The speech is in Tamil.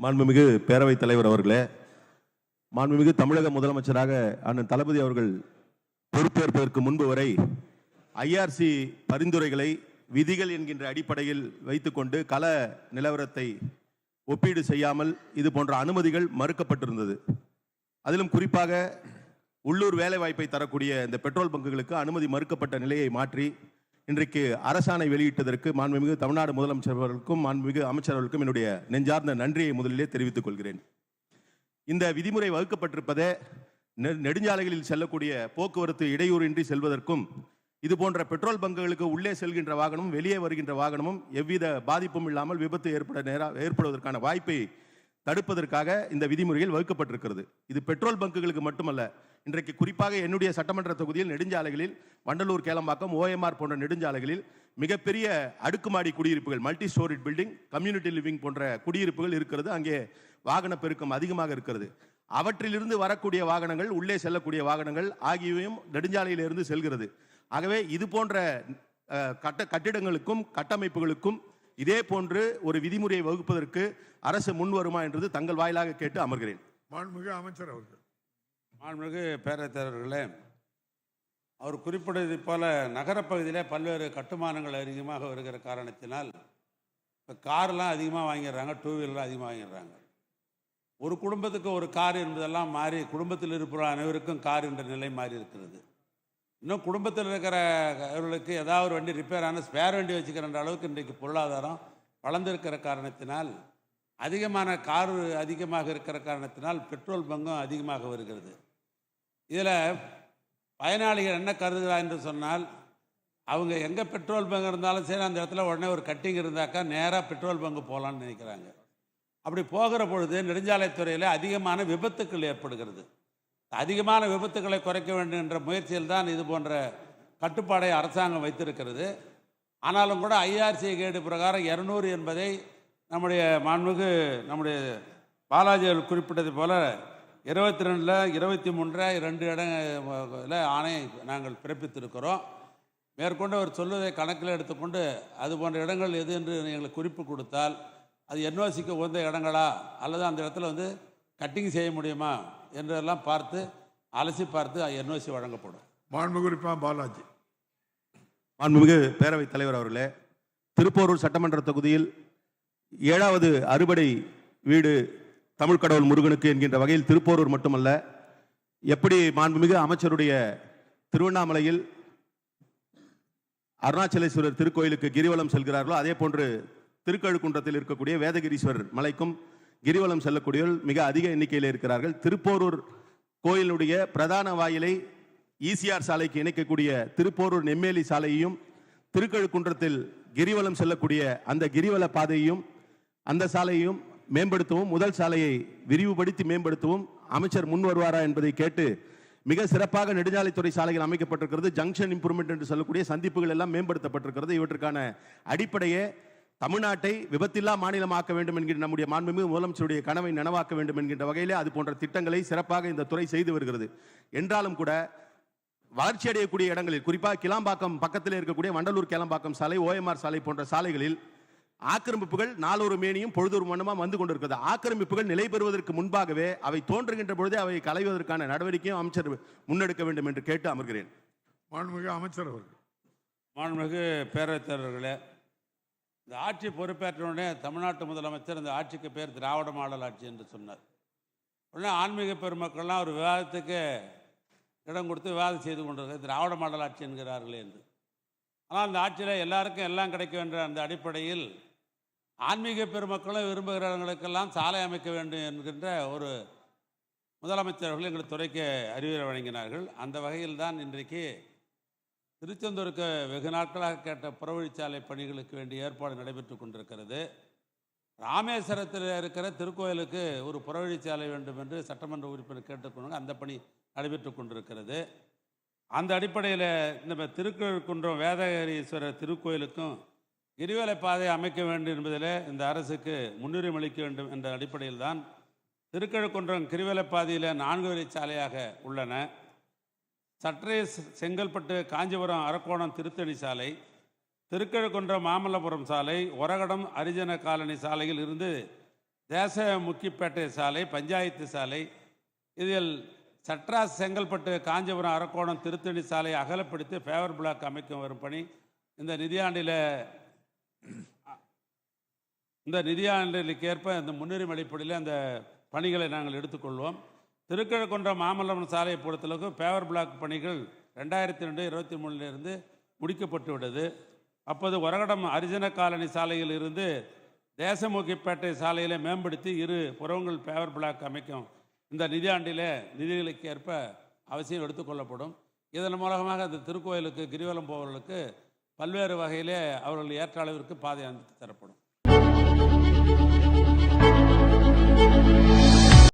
மாண்புமிகு பேரவைத் தலைவர் அவர்களே மாண்புமிகு தமிழக முதலமைச்சராக அண்ணன் தளபதி அவர்கள் பொறுப்பேற்பதற்கு முன்பு வரை ஐஆர்சி பரிந்துரைகளை விதிகள் என்கின்ற அடிப்படையில் வைத்துக்கொண்டு கள நிலவரத்தை ஒப்பீடு செய்யாமல் இது போன்ற அனுமதிகள் மறுக்கப்பட்டிருந்தது. அதிலும் குறிப்பாக உள்ளூர் வேலைவாய்ப்பை தரக்கூடிய இந்த பெட்ரோல் பங்குகளுக்கு அனுமதி மறுக்கப்பட்ட நிலையை மாற்றி இன்றைக்கு அரசாணை வெளியிட்டதற்கு மாண்புமிகு தமிழ்நாடு முதலமைச்சர் அவர்களுக்கும் மாண்புமிகு அமைச்சர் அவர்களுக்கும் என்னுடைய நெஞ்சார்ந்த நன்றியை முதலிலே தெரிவித்துக் கொள்கிறேன். இந்த விதிமுறை வகுக்கப்பட்டிருப்பதே நெ- நெடுஞ்சாலைகளில் செல்லக்கூடிய போக்குவரத்து இடையூறின்றி செல்வதற்கும் இது போன்ற பெட்ரோல் பங்குகளுக்கு உள்ளே செல்கின்ற வாகனமும் வெளியே வருகின்ற வாகனமும் எவ்வித பாதிப்பும் இல்லாமல் விபத்து ஏற்பட நேரா ஏற்படுவதற்கான வாய்ப்பை தடுப்பதற்காக இந்த விதிமுறைகள் வகுக்கப்பட்டிருக்கிறது. இது பெட்ரோல் பங்குகளுக்கு மட்டுமல்ல இன்றைக்கு குறிப்பாக என்னுடைய சட்டமன்ற தொகுதியில் நெடுஞ்சாலைகளில் வண்டலூர் கேளம்பாக்கம் ஓஎம்ஆர் போன்ற நெடுஞ்சாலைகளில் மிகப்பெரிய அடுக்குமாடி குடியிருப்புகள் multi storied building community living போன்ற குடியிருப்புகள் இருக்கிறது. அங்கே வாகன பெருக்கம் அதிகமாக இருக்கிறது. அவற்றிலிருந்து வரக்கூடிய வாகனங்கள் உள்ளே செல்லக்கூடிய வாகனங்கள் ஆகியவையும் நெடுஞ்சாலையிலிருந்து செல்கிறது. ஆகவே இது போன்ற கட்ட கட்டிடங்களுக்கும் கட்டமைப்புகளுக்கும் இதே போன்று ஒரு விதிமுறையை வகுப்பதற்கு அரசு முன் வருமா என்றது தங்கள் வாயிலாக கேட்டு அமர்கிறேன். மாண்புமிகு அமைச்சர் அவர்கள். மாண்புமிகு பேரவைத் தலைவர்களே அவர் குறிப்பிட்டது போல நகரப்பகுதியிலே பல்வேறு கட்டுமானங்கள் அதிகமாக வருகிற காரணத்தினால் இப்போ கார்லாம் அதிகமாக வாங்கிடுறாங்க டூ வீலர் அதிகமாக வாங்கிடுறாங்க. ஒரு குடும்பத்துக்கு ஒரு கார் என்பதெல்லாம் மாறி குடும்பத்தில் இருப்பவர் அனைவருக்கும் கார் என்ற நிலை மாறி இருக்கிறது. இன்னும் குடும்பத்தில் இருக்கிற அவர்களுக்கு ஏதாவது ஒரு வண்டி ரிப்பேர் ஆன ஸ்பேர் வண்டி வச்சுக்கிற அளவுக்கு இன்றைக்கு பொருளாதாரம் வளர்ந்திருக்கிற காரணத்தினால் அதிகமான கார் அதிகமாக இருக்கிற காரணத்தினால் பெட்ரோல் பங்கும் அதிகமாக வருகிறது. இதில் பயனாளிகள் என்ன கருதுகிறா என்று சொன்னால் அவங்க எங்கே பெட்ரோல் பங்க் இருந்தாலும் சரி அந்த இடத்துல உடனே ஒரு கட்டிங் இருந்தாக்கா நேராக பெட்ரோல் பங்கு போகலான்னு நினைக்கிறாங்க. அப்படி போகிற பொழுது நெடுஞ்சாலைத்துறையில் அதிகமான விபத்துக்கள் ஏற்படுகிறது. அதிகமான விபத்துக்களை குறைக்க வேண்டும் என்ற முயற்சியில் தான் இது போன்ற கட்டுப்பாடை அரசாங்கம் வைத்திருக்கிறது. ஆனாலும் கூட ஐஆர்சி கேடு பிரகாரம் இரநூறு என்பதை நம்முடைய மாண்புக்கு நம்முடைய பாலாஜி அவர்கள் குறிப்பிட்டது போல இருபத்தி ரெண்டில் இருபத்தி மூன்றில் ரெண்டு இடங்களில் ஆணை நாங்கள் பிறப்பித்திருக்கிறோம். மேற்கொண்டு அவர் சொல்வதை கணக்கில் எடுத்துக்கொண்டு அது போன்ற இடங்கள் எது என்று எங்களுக்கு குறிப்பு கொடுத்தால் அது என்ஓசிக்கு உகந்த இடங்களா அல்லது அந்த இடத்துல வந்து கட்டிங் செய்ய முடியுமா என்றெல்லாம் பார்த்து அலசி பார்த்து என்ஓசி வழங்கப்படும். மாண்புமிகு உறுப்பினர் பாலாஜி. மாண்புமிகு பேரவைத் தலைவர் அவர்களே திருப்போரூர் சட்டமன்ற தொகுதியில் ஏழாவது அறுபடை வீடு தமிழ் கடவுள் முருகனுக்கு என்கின்ற வகையில் திருப்போரூர் மட்டுமல்ல எப்படி மாண்புமிகு அமைச்சருடைய திருவண்ணாமலையில் அருணாச்சலேஸ்வரர் திருக்கோயிலுக்கு கிரிவலம் செல்கிறார்களோ அதே போன்று திருக்கழுக்குன்றத்தில் இருக்கக்கூடிய வேதகிரீஸ்வரர் மலைக்கும் கிரிவலம் செல்லக்கூடியவர்கள் மிக அதிக எண்ணிக்கையில் இருக்கிறார்கள். திருப்போரூர் கோயிலுடைய பிரதான வாயிலை ஈசிஆர் சாலைக்கு இணைக்கக்கூடிய திருப்போரூர் நெம்மேலி சாலையையும் திருக்கழுக்குன்றத்தில் கிரிவலம் செல்லக்கூடிய அந்த கிரிவல பாதையையும் அந்த சாலையையும் மேம்படுத்தவும் முதல் சாலையை விரிவுபடுத்தி மேம்படுத்தவும் அமைச்சர் முன் வருவாரா என்பதை கேட்டு மிக சிறப்பாக நெடுஞ்சாலைத்துறை சாலைகள் அமைக்கப்பட்டிருக்கிறது. ஜங்ஷன் இம்ப்ரூவ்மெண்ட் என்று சொல்லக்கூடிய சந்திப்புகள் எல்லாம் மேம்படுத்தப்பட்டிருக்கிறது. இவற்றுக்கான அடிப்படையே தமிழ்நாட்டை விபத்தில்லா மாநிலமாக்க வேண்டும் என்கிற நம்முடைய மாண்புமிகு முதலமைச்சருடைய கனவை நனவாக்க வேண்டும் என்கின்ற வகையிலே அது போன்ற திட்டங்களை சிறப்பாக இந்த துறை செய்து வருகிறது. என்றாலும் கூட வளர்ச்சி அடையக்கூடிய இடங்களில் குறிப்பாக கிளாம்பாக்கம் பக்கத்தில் இருக்கக்கூடிய வண்டலூர் கிளம்பாக்கம் சாலை ஓஎம்ஆர் சாலை போன்ற சாலைகளில் ஆக்கிரமிப்புகள் நாளொரு மேனியும் பொழுதொரு மண்ணுமா வந்து கொண்டிருக்கிறது. ஆக்கிரமிப்புகள் நிலை பெறுவதற்கு முன்பாகவே அவை தோன்றுகின்ற பொழுதே அவை களைவதற்கான நடவடிக்கையும் அமைச்சர் முன்னெடுக்க வேண்டும் என்று கேட்டு அமர்கிறேன். மாண்புமிகு அமைச்சர் அவர்கள். மாண்புமிகு பேரவைத் தலைவர்களே இந்த ஆட்சி பொறுப்பேற்ற உடனே தமிழ்நாட்டு முதலமைச்சர் இந்த ஆட்சிக்கு பேர் திராவிட மாடல் ஆட்சி என்று சொன்னார். உடனே ஆன்மீக பெருமக்கள்லாம் ஒரு விவாதத்துக்கு இடம் கொடுத்து விவாதம் செய்து கொண்டிருக்கிறது திராவிட மாடல் ஆட்சி என்கிறார்களே என்று. ஆனால் அந்த ஆட்சியில் எல்லாருக்கும் எல்லாம் கிடைக்க என்ற அந்த அடிப்படையில் ஆன்மீக பெருமக்களும் விரும்புகிறவங்களுக்கெல்லாம் சாலை அமைக்க வேண்டும் என்கின்ற ஒரு முதலமைச்சர்கள் எங்கள் துறைக்கு அறிவுரை வழங்கினார்கள். அந்த வகையில் தான் இன்றைக்கு திருச்செந்தூருக்கு வெகு நாட்களாக கேட்ட புறவழிச்சாலை பணிகளுக்கு வேண்டிய ஏற்பாடு நடைபெற்று கொண்டிருக்கிறது. ராமேஸ்வரத்தில் இருக்கிற திருக்கோயிலுக்கு ஒரு புறவழிச்சாலை வேண்டும் என்று சட்டமன்ற உறுப்பினர் கேட்டுக்கொண்டு அந்த பணி நடைபெற்று கொண்டிருக்கிறது. அந்த அடிப்படையில் நம்ம திருக்கழுக்குன்றம் வேதகிரீஸ்வரர் திருக்கோயிலுக்கும் கிரிவலை பாதை அமைக்க வேண்டும் என்பதில் இந்த அரசுக்கு முன்னுரிமை அளிக்க வேண்டும் என்ற அடிப்படையில் தான் திருக்கழுக்குன்றம் கிரிவலை பாதையில் நான்கு வரி சாலையாக உள்ளன. சற்றே செங்கல்பட்டு காஞ்சிபுரம் அரக்கோணம் திருத்தணி சாலை திருக்கழுக்குன்றம் மாமல்லபுரம் சாலை ஒரகடம் அரிஜன காலனி சாலையில் இருந்து தேச முக்கிப்பேட்டை சாலை பஞ்சாயத்து சாலை இதில் சட்ராஸ் செங்கல்பட்டு காஞ்சிபுரம் அரக்கோணம் திருத்தணி சாலையை அகலப்படுத்தி ஃபேவர் பிளாக் அமைக்கும் வரும் பணி. இந்த நிதியாண்டில் இந்த நிதியாண்டிற்கு ஏற்ப இந்த முன்னுரிமை அடிப்படையில் அந்த பணிகளை நாங்கள் எடுத்துக்கொள்வோம். திருக்கழுக்குன்றம் மாமல்லபுரம் சாலையை பொறுத்தளவுக்கு பேவர் பிளாக் பணிகள் ரெண்டாயிரத்தி ரெண்டு இருபத்தி மூணுலேருந்து முடிக்கப்பட்டு விட்டது. அப்போது உரகடம் அரிஜன காலனி சாலையில் இருந்து தேசமுகிப்பேட்டை சாலையில் மேம்படுத்தி இரு புறவங்கள் பேவர் பிளாக் அமைக்கும். இந்த நிதியாண்டில் நிதிகளுக்கு ஏற்ப அவசியம் எடுத்துக்கொள்ளப்படும் இதன் மூலமாக அந்த திருக்கோயிலுக்கு கிரிவலம் போவர்களுக்கு பல்வேறு வகையிலே அவர்கள் ஏற்ற அளவிற்கு பாதை அமைத்து தரப்படும்.